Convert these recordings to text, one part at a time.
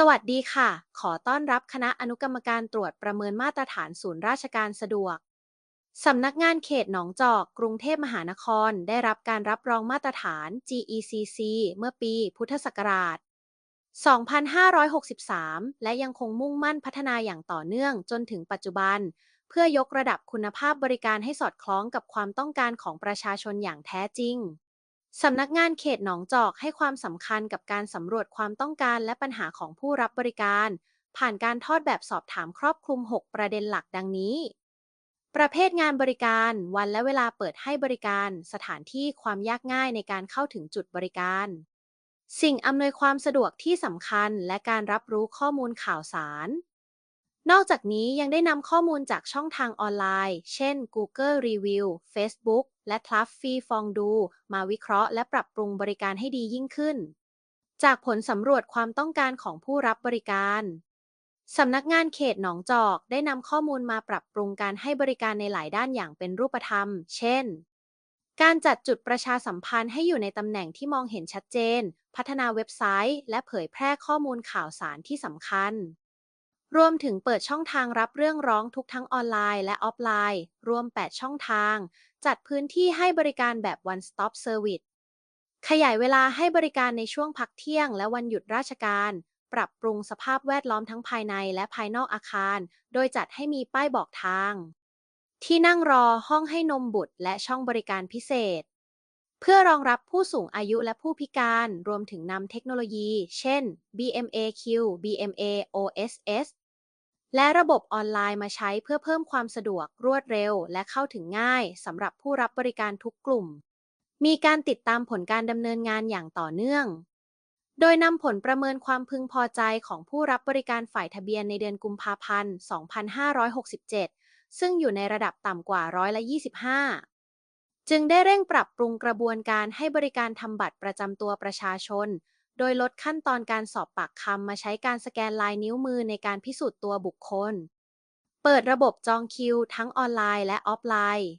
สวัสดีค่ะ ขอต้อนรับคณะอนุกรรมการตรวจประเมินมาตรฐานศูนย์ราชการสะดวก สำนักงานเขตหนองจอก กรุงเทพมหานคร ได้รับการรับรองมาตรฐาน GECC เมื่อปีพุทธศักราช 2563 และยังคงมุ่งมั่นพัฒนาอย่างต่อเนื่องจนถึงปัจจุบัน เพื่อยกระดับคุณภาพบริการให้สอดคล้องกับความต้องการของประชาชนอย่างแท้จริง สำนักงานเขตหนองจอกให้ความสำคัญกับการสำรวจความต้องการและปัญหาของผู้รับบริการ ผ่านการทอดแบบสอบถามครอบคลุม 6 ประเด็นหลักดังนี้ ประเภทงานบริการ วันและเวลาเปิดให้บริการ สถานที่ความยากง่ายในการเข้าถึงจุดบริการ สิ่งอำนวยความสะดวกที่สำคัญและการรับรู้ข้อมูลข่าวสาร นอกจากนี้ยังได้นำข้อมูลจากช่องทางออนไลน์ เช่น Google Review Facebook และ t l u f f y ฟองดู มาวิเคราะห์และปรับปรุงบริการให้ดียิ่งขึ้น จากผลสำรวจความต้องการของผู้รับบริการสำนักงานเขตหนองจอกได้นำข้อมูลมาปรับปรุงการให้บริการในหลายด้านอย่างเป็นรูปธรรม เช่น การจัดจุดประชาสัมพันธ์ให้อยู่ในตำแหน่งที่มองเห็นชัดเจน พัฒนาเว็บไซต์ และเผยแพร่ข้อมูลข่าวสารที่สำคัญ รวมถึงเปิดช่องทางรับเรื่องร้องทุกทั้งออนไลน์และออฟไลน์ รวม 8 ช่องทาง จัดพื้นที่ให้บริการแบบ one stop service ขยายเวลาให้บริการในช่วงพักเที่ยง และวันหยุดราชการ ปรับปรุงสภาพแวดล้อมทั้งภายในและภายนอกอาคาร โดยจัดให้มีป้ายบอกทาง ที่นั่งรอห้องให้นมบุตร และช่องบริการพิเศษ เพื่อรองรับผู้สูงอายุและผู้พิการ รวมถึงนำเทคโนโลยี เช่น BMAQ BMA OSS และระบบออนไลน์มาใช้เพื่อเพิ่มความสะดวกรวดเร็ว และเข้าถึงง่ายสำหรับผู้รับบริการทุกกลุ่ม มีการติดตามผลการดำเนินงานอย่างต่อเนื่อง โดยนำผลประเมินความพึงพอใจของผู้รับบริการฝ่ายทะเบียนในเดือนกุมภาพันธ์ 2567 ซึ่งอยู่ในระดับต่ำกว่าร้อยละ 25 จึงได้เร่งปรับปรุงกระบวนการให้บริการทำบัตรประจำตัวประชาชน โดยลดขั้นตอนการสอบปากคำมาใช้การสแกนลายนิ้วมือในการพิสูจน์ตัวบุคคล เปิดระบบจองคิว ทั้งออนไลน์และออฟไลน์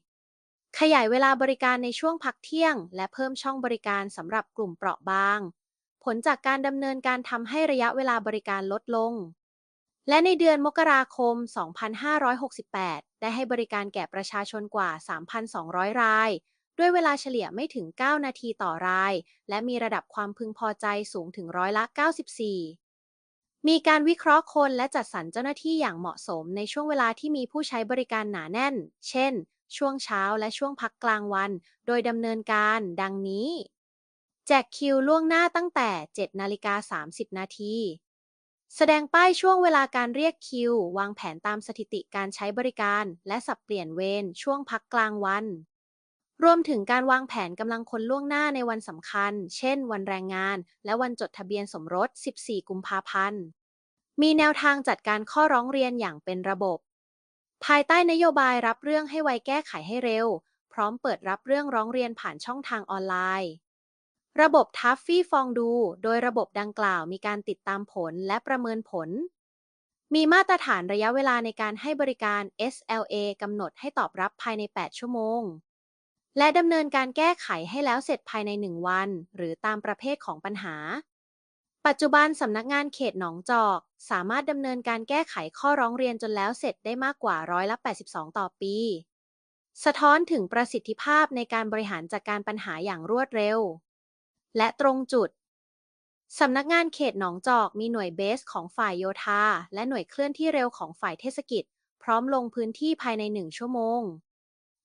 ขยายเวลาบริการในช่วงพักเที่ยง และเพิ่มช่องบริการสำหรับกลุ่มเปราะบาง ผลจากการดำเนินการทำให้ระยะเวลาบริการลดลง และในเดือนมกราคม 2568 ได้ให้บริการแก่ประชาชนกว่า 3,200 ราย ด้วยเวลาเฉลี่ยไม่ถึง 9 นาทีต่อราย และมีระดับความพึงพอใจสูงถึงร้อยละ 94 มีการวิเคราะห์คนและจัดสรรเจ้าหน้าที่อย่างเหมาะสมในช่วงเวลาที่มีผู้ใช้บริการหนาแน่น เช่น ช่วงเช้าและช่วงพักกลางวัน โดยดำเนินการดังนี้ แจกคิวล่วงหน้าตั้งแต่ 7 นาฬิกา 30 นาทีแสดงป้ายช่วงเวลาการเรียกคิว วางแผนตามสถิติการใช้บริการ และสับเปลี่ยนเวรช่วงพักกลางวัน รวมถึงการวางแผนกำลังคนล่วงหน้าในวันสำคัญ เช่น วันแรงงาน และวันจดทะเบียนสมรส 14 กุมภาพันธ์ มีแนวทางจัดการข้อร้องเรียนอย่างเป็นระบบ ภายใต้นโยบายรับเรื่องให้ไวแก้ไขให้เร็ว พร้อมเปิดรับเรื่องร้องเรียนผ่านช่องทางออนไลน์ ระบบทัฟฟี่ฟองดู โดยระบบดังกล่าวมีการติดตามผลและประเมินผล มีมาตรฐานระยะเวลาในการให้บริการ SLA กำหนดให้ตอบรับภายใน 8 ชั่วโมง และดำเนินการแก้ไขให้แล้วเสร็จภายใน 1 วัน หรือตามประเภทของปัญหา ปัจจุบันสำนักงานเขตหนองจอก สามารถดำเนินการแก้ไขข้อร้องเรียนจนแล้วเสร็จได้มากกว่าร้อยละ 82 ต่อปี สะท้อนถึงประสิทธิภาพในการบริหารจัดการปัญหาอย่างรวดเร็ว และตรงจุดสำนักงานเขตหนองจอกมีหน่วยเบสของฝ่ายโยธา และหน่วยเคลื่อนที่เร็วของฝ่ายเทศกิจ พร้อมลงพื้นที่ภายในหนึ่งชั่วโมง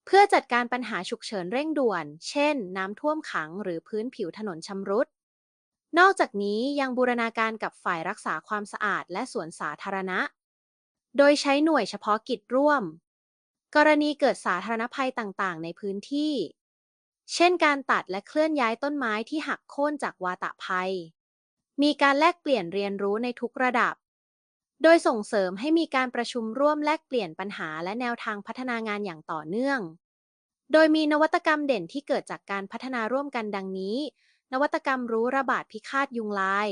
เพื่อจัดการปัญหาฉุกเฉินเร่งด่วน เช่น น้ำท่วมขังหรือพื้นผิวถนนชำรุด นอกจากนี้ยังบูรณาการกับฝ่ายรักษาความสะอาดและสวนสาธารณะ โดยใช้หน่วยเฉพาะกิจร่วม กรณีเกิดสาธารณภัยต่างๆ ในพื้นที่ เช่นการตัดและเคลื่อนย้ายต้นไม้ที่หักโค่นจากวาตะภัย มีการแลกเปลี่ยนเรียนรู้ในทุกระดับ โดยส่งเสริมให้มีการประชุมร่วมแลกเปลี่ยนปัญหาและแนวทางพัฒนางานอย่างต่อเนื่อง โดยมีนวัตกรรมเด่นที่เกิดจากการพัฒนาร่วมกันดังนี้ นวัตกรรมรู้ระบาดพิฆาตยุงลาย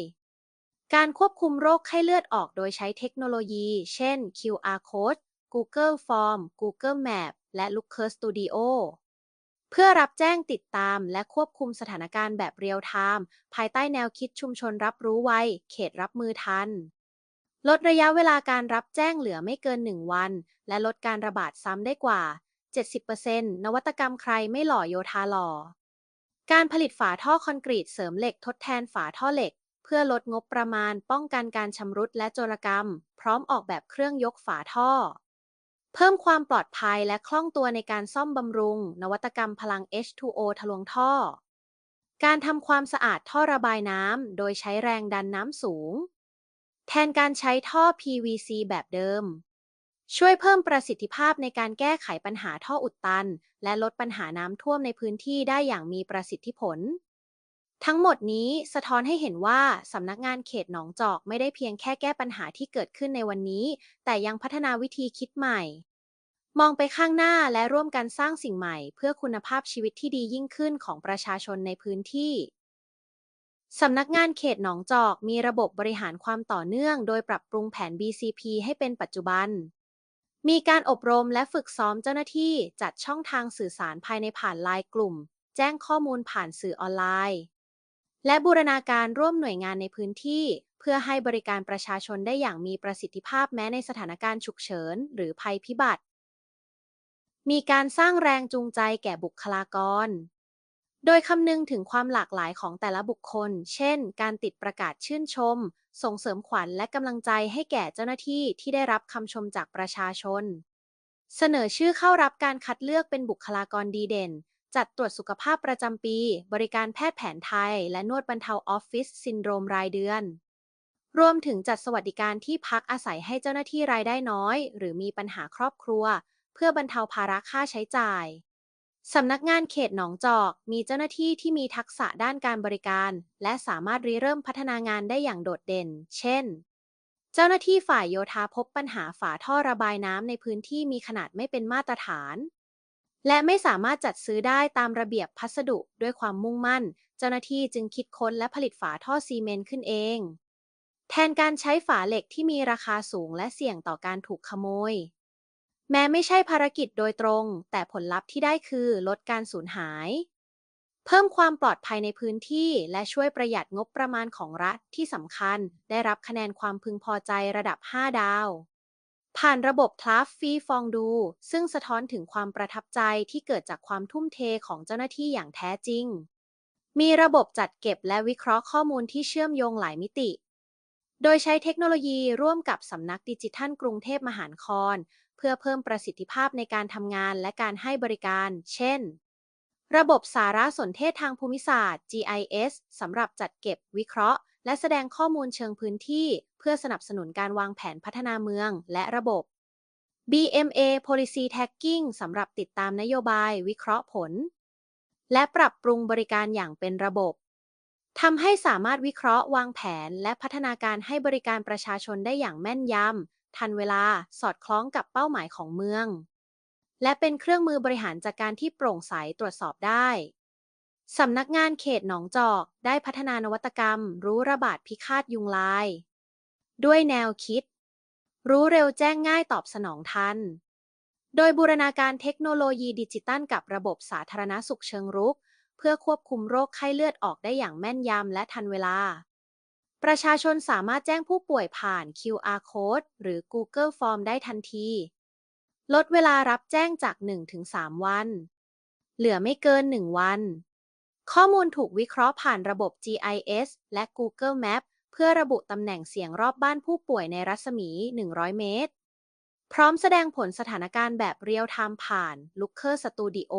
การควบคุมโรคไข้เลือดออกโดยใช้เทคโนโลยี เช่น QR Code Google Form Google Map และ Looker Studio เพื่อรับแจ้งติดตามและควบคุมสถานการณ์แบบเรียลไทม์ภายใต้แนวคิดชุมชนรับรู้ไว เขตรับมือทัน ลดระยะเวลาการรับแจ้งเหลือไม่เกิน 1 วัน และลดการระบาดซ้ำได้กว่า 70%นวัตกรรมใครไม่หล่อโยธาหล่อ การผลิตฝาท่อคอนกรีตเสริมเหล็กทดแทนฝาท่อเหล็ก เพื่อลดงบประมาณป้องกันการชำรุดและโจรกรรม พร้อมออกแบบเครื่องยกฝาท่อ เพิ่มความปลอดภัยและคล่องตัวในการซ่อมบำรุง นวัตกรรมพลัง H2O ทะลวงท่อ การทำความสะอาดท่อระบายน้ำโดยใช้แรงดันน้ำสูง แทนการใช้ท่อ PVC แบบเดิม ช่วยเพิ่มประสิทธิภาพในการแก้ไขปัญหาท่ออุดตัน และลดปัญหาน้ำท่วมในพื้นที่ได้อย่างมีประสิทธิผล ทั้งหมดนี้สะท้อนให้เห็นว่าสำนักงานเขตหนองจอกไม่ได้เพียงแค่แก้ปัญหาที่เกิดขึ้นในวันนี้ แต่ยังพัฒนาวิธีคิดใหม่ มองไปข้างหน้าและร่วมกันสร้างสิ่งใหม่ เพื่อคุณภาพชีวิตที่ดียิ่งขึ้นของประชาชนในพื้นที่ สำนักงานเขตหนองจอกมีระบบบริหารความต่อเนื่อง โดยปรับปรุงแผน BCP ให้เป็นปัจจุบัน มีการอบรมและฝึกซ้อมเจ้าหน้าที่จัดช่องทางสื่อสารภายในผ่านไลน์กลุ่ม แจ้งข้อมูลผ่านสื่อออนไลน์ และบูรณาการร่วมหน่วยงานในพื้นที่ เพื่อให้บริการประชาชนได้อย่างมีประสิทธิภาพแม้ในสถานการณ์ฉุกเฉิน หรือภัยพิบัติ มีการสร้างแรงจูงใจแก่บุคลากร โดยคำนึงถึงความหลากหลายของแต่ละบุคคล เช่น การติดประกาศชื่นชม ส่งเสริมขวัญและกำลังใจให้แก่เจ้าหน้าที่ที่ได้รับคำชมจากประชาชน เสนอชื่อเข้ารับการคัดเลือกเป็นบุคลากรดีเด่น จัดตรวจสุขภาพประจำปี บริการแพทย์แผนไทย และนวดบรรเทาออฟฟิศซินโดรมรายเดือน รวมถึงจัดสวัสดิการที่พักอาศัยให้เจ้าหน้าที่รายได้น้อย หรือมีปัญหาครอบครัว เพื่อบรรเทาภาระค่าใช้จ่าย สำนักงานเขตหนองจอกมีเจ้าหน้าที่ที่มีทักษะด้านการบริการ และสามารถริเริ่มพัฒนางานได้อย่างโดดเด่น เช่น เจ้าหน้าที่ฝ่ายโยธาพบปัญหาฝาท่อระบายน้ำในพื้นที่มีขนาดไม่เป็นมาตรฐาน และไม่สามารถจัดซื้อได้ตามระเบียบพัสดุด้วยความมุ่งมั่น เจ้าหน้าที่จึงคิดค้นและผลิตฝาท่อซีเมนต์ขึ้นเอง แทนการใช้ฝาเหล็กที่มีราคาสูงและเสี่ยงต่อการถูกขโมย แม้ไม่ใช่ภารกิจโดยตรง แต่ผลลัพธ์ที่ได้คือลดการสูญหาย เพิ่มความปลอดภัยในพื้นที่ และช่วยประหยัดงบประมาณของรัฐที่สำคัญ ได้รับคะแนนความพึงพอใจระดับ 5 ดาว ผ่านระบบคลาฟฟีฟองดู ซึ่งสะท้อนถึงความประทับใจที่เกิดจากความทุ่มเทของเจ้าหน้าที่อย่างแท้จริง มีระบบจัดเก็บและวิเคราะห์ข้อมูลที่เชื่อมโยงหลายมิติโดยใช้เทคโนโลยีร่วมกับสำนักดิจิทัลกรุงเทพมหานคร พื่อเพิ่มประสิทธิภาพในการทำงานและการให้บริการ เช่น ระบบสารสนเทศทางภูมิศาสตร์ GIS สำหรับจัดเก็บวิเคราะห์ และแสดงข้อมูลเชิงพื้นที่ เพื่อสนับสนุนการวางแผนพัฒนาเมืองและระบบ BMA Policy Tagging สำหรับติดตามนโยบายวิเคราะห์ผล และปรับปรุงบริการอย่างเป็นระบบทำให้สามารถวิเคราะห์วางแผน และพัฒนาการให้บริการประชาชนได้อย่างแม่นยำ ทันเวลาสอดคล้องกับเป้าหมายของเมือง และเป็นเครื่องมือบริหารจัดการที่โปร่งใสตรวจสอบได้สำนักงานเขตหนองจอกได้พัฒนานวัตกรรม รู้ระบาดพิฆาตยุงลาย ด้วยแนวคิด รู้เร็วแจ้งง่ายตอบสนองทัน โดยบูรณาการเทคโนโลยีดิจิตัลกับระบบสาธารณสุขเชิงรุก เพื่อควบคุมโรคไข้เลือดออกได้อย่างแม่นยำและทันเวลา ประชาชนสามารถแจ้งผู้ป่วยผ่าน QR Code หรือ Google Form ได้ทันที ลดเวลารับแจ้งจาก 1-3 วัน เหลือไม่เกิน 1 วัน ข้อมูลถูกวิเคราะห์ผ่านระบบ GIS และ Google Map เพื่อระบุตำแหน่งเสียงรอบบ้านผู้ป่วยในรัศมี 100 เมตร พร้อมแสดงผลสถานการณ์แบบเรียลไทม์ผ่าน Looker Studio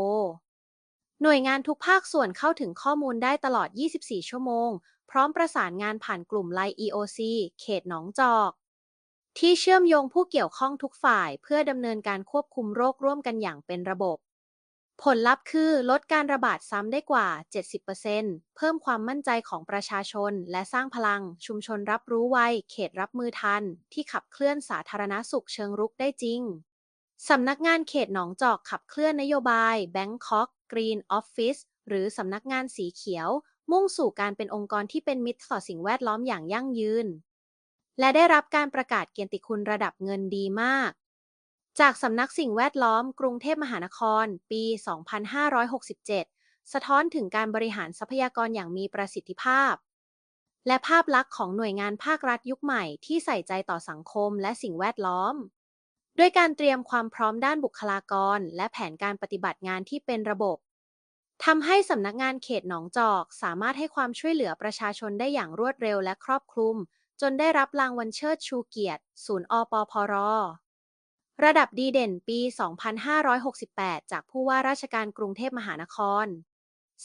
หน่วยงานทุกภาคส่วนเข้าถึงข้อมูลได้ตลอด 24 ชั่วโมง พร้อมประสานงานผ่านกลุ่ม Line EOC เขตหนองจอก ที่เชื่อมโยงผู้เกี่ยวข้องทุกฝ่าย เพื่อดำเนินการควบคุมโรคร่วมกันอย่างเป็นระบบ ผลลัพธ์คือลดการระบาดซ้ำได้กว่า 70%เพิ่มความมั่นใจของประชาชน และสร้างพลัง ชุมชนรับรู้ไวเขตรับมือทัน ที่ขับเคลื่อนสาธารณสุขเชิงรุกได้จริงสำนักงานเขตหนองจอกขับเคลื่อนนโยบาย Bangkok Green Office หรือสำนักงานสีเขียว มุ่งสู่การเป็นองค์กรที่เป็นมิตรต่อสิ่งแวดล้อมอย่างยั่งยืน และได้รับการประกาศเกียรติคุณระดับเงินดีมาก จากสำนักสิ่งแวดล้อม กรุงเทพมหานคร ปี 2567 สะท้อนถึงการบริหารทรัพยากรอย่างมีประสิทธิภาพ และภาพลักษณ์ของหน่วยงานภาครัฐยุคใหม่ที่ใส่ใจต่อสังคมและสิ่งแวดล้อม ด้วยการเตรียมความพร้อมด้านบุคลากร และแผนการปฏิบัติงานที่เป็นระบบทำให้สำนักงานเขตหนองจอก สามารถให้ความช่วยเหลือประชาชนได้อย่างรวดเร็วและครอบคลุม จนได้รับรางวัลเชิดชูเกียรติ ศูนย์อปพรระดับดีเด่นปี 2568 จากผู้ว่าราชการกรุงเทพมหานคร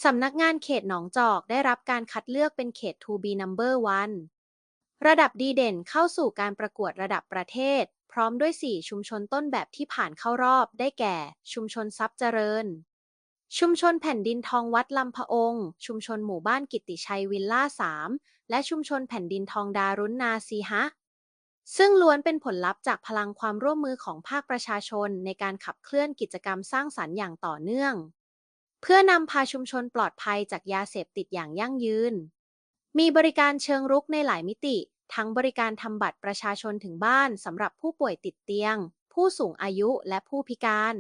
สำนักงานเขตหนองจอกได้รับการคัดเลือกเป็นเขต To be number one ระดับดีเด่นเข้าสู่การประกวดระดับประเทศ พร้อมด้วย 4 ชุมชนต้นแบบที่ผ่านเข้ารอบได้แก่ ชุมชนทรัพย์เจริญ ชุมชนแผ่นดินทองวัดลำพะองค์ชุมชนหมู่บ้านกิตติชัยวิลล่า 3 และชุมชนแผ่นดินทองดารุณนาซีฮะ ซึ่งล้วนเป็นผลลัพธ์จากพลังความร่วมมือของภาคประชาชนในการขับเคลื่อนกิจกรรมสร้างสรรค์อย่างต่อเนื่อง เพื่อนำพาชุมชนปลอดภัยจากยาเสพติดอย่างยั่งยืน มีบริการเชิงรุกในหลายมิติ ทั้งบริการทำบัตรประชาชนถึงบ้านสำหรับผู้ป่วยติดเตียง ผู้สูงอายุและผู้พิการ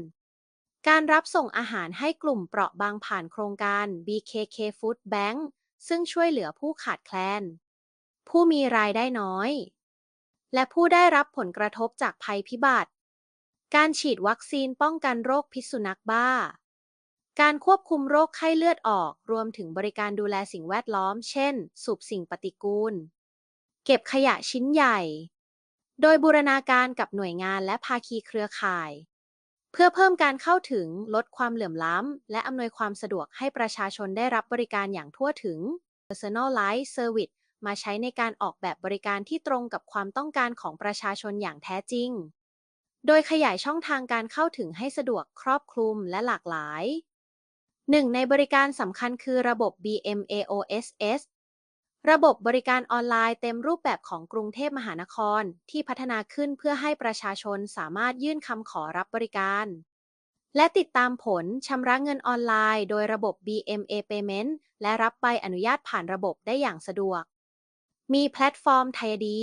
การรับส่งอาหารให้กลุ่มเปราะบางผ่านโครงการ BKK Food Bank ซึ่งช่วยเหลือผู้ขาดแคลน ผู้มีรายได้น้อย และผู้ได้รับผลกระทบจากภัยพิบัติ การฉีดวัคซีนป้องกันโรคพิษสุนัขบ้า การควบคุมโรคไข้เลือดออก รวมถึงบริการดูแลสิ่งแวดล้อม เช่น สูบสิ่งปฏิกูล เก็บขยะชิ้นใหญ่ โดยบูรณาการกับหน่วยงานและภาคีเครือข่าย เพื่อเพิ่มการเข้าถึงลดความเหลื่อมล้ำ และอำนวยความสะดวกให้ประชาชนได้รับบริการอย่างทั่วถึง Personalized Service มาใช้ในการออกแบบบริการที่ตรงกับความต้องการของประชาชนอย่างแท้จริง โดยขยายช่องทางการเข้าถึงให้สะดวกครอบคลุมและหลากหลายหนึ่งในบริการสำคัญคือระบบ BMAOSS ระบบบริการออนไลน์เต็มรูปแบบของกรุงเทพมหานครที่พัฒนาขึ้นเพื่อให้ประชาชนสามารถยื่นคำขอรับบริการ และติดตามผลชำระเงินออนไลน์โดยระบบ BMA Payment และรับใบอนุญาตผ่านระบบได้อย่างสะดวก มีแพลตฟอร์มไทยดี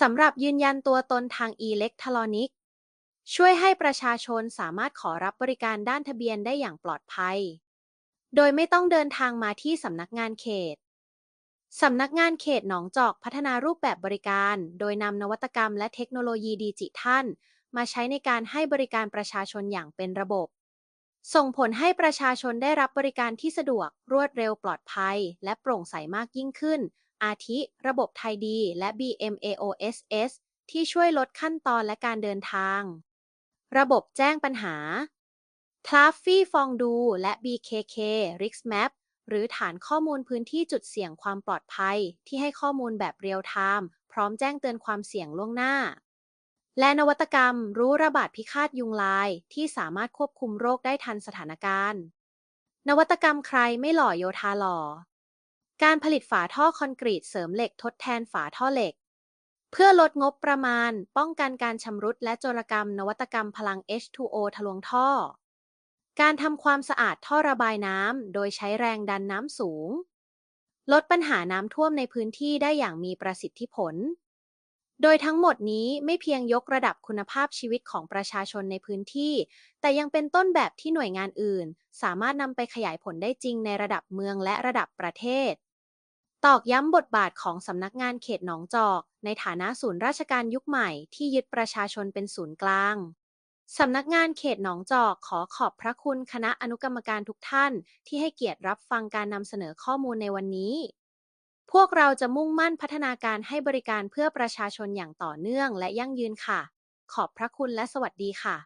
สำหรับยืนยันตัวตนทางอิเล็กทรอนิกส์ ช่วยให้ประชาชนสามารถขอรับบริการด้านทะเบียนได้อย่างปลอดภัย โดยไม่ต้องเดินทางมาที่สำนักงานเขต สำนักงานเขตหนองจอกพัฒนารูปแบบบริการ โดยนำนวัตกรรมและเทคโนโลยีดิจิทัล มาใช้ในการให้บริการประชาชนอย่างเป็นระบบ ส่งผลให้ประชาชนได้รับบริการที่สะดวก รวดเร็วปลอดภัย และโปร่งใสมากยิ่งขึ้น อาทิ ระบบไทยดี และ BMAOSS ที่ช่วยลดขั้นตอนและการเดินทาง ระบบแจ้งปัญหา t l a f f y ฟองดู และ BKK RiskMap หรือฐานข้อมูลพื้นที่จุดเสี่ยงความปลอดภัย ที่ให้ข้อมูลแบบเรียลไทม์พร้อมแจ้งเตือนความเสี่ยงล่วงหน้า และนวัตกรรมรู้ระบาดพิฆาตยุงลาย ที่สามารถควบคุมโรคได้ทันสถานการณ์ นวัตกรรมใครไม่หล่อโยธาหล่อ การผลิตฝาท่อคอนกรีตเสริมเหล็กทดแทนฝาท่อเหล็กเพื่อลดงบประมาณ ป้องกันการชำรุดและโจรกรรมนวัตกรรมพลัง H2O ทะลวงท่อ การทำความสะอาดท่อระบายน้ำ โดยใช้แรงดันน้ำสูง ลดปัญหาน้ำท่วมในพื้นที่ได้อย่างมีประสิทธิผล โดยทั้งหมดนี้ไม่เพียงยกระดับคุณภาพชีวิตของประชาชนในพื้นที่ แต่ยังเป็นต้นแบบที่หน่วยงานอื่น สามารถนำไปขยายผลได้จริงในระดับเมืองและระดับประเทศ ตอกย้ำบทบาทของสำนักงานเขตหนองจอก ในฐานะศูนย์ราชการยุคใหม่ที่ยึดประชาชนเป็นศูนย์กลาง สำนักงานเขตหนองจอกขอขอบพระคุณคณะอนุกรรมการทุกท่าน ที่ให้เกียรติรับฟังการนำเสนอข้อมูลในวันนี้ พวกเราจะมุ่งมั่นพัฒนาการให้บริการเพื่อประชาชนอย่างต่อเนื่องและยั่งยืนค่ะ ขอบพระคุณและสวัสดีค่ะ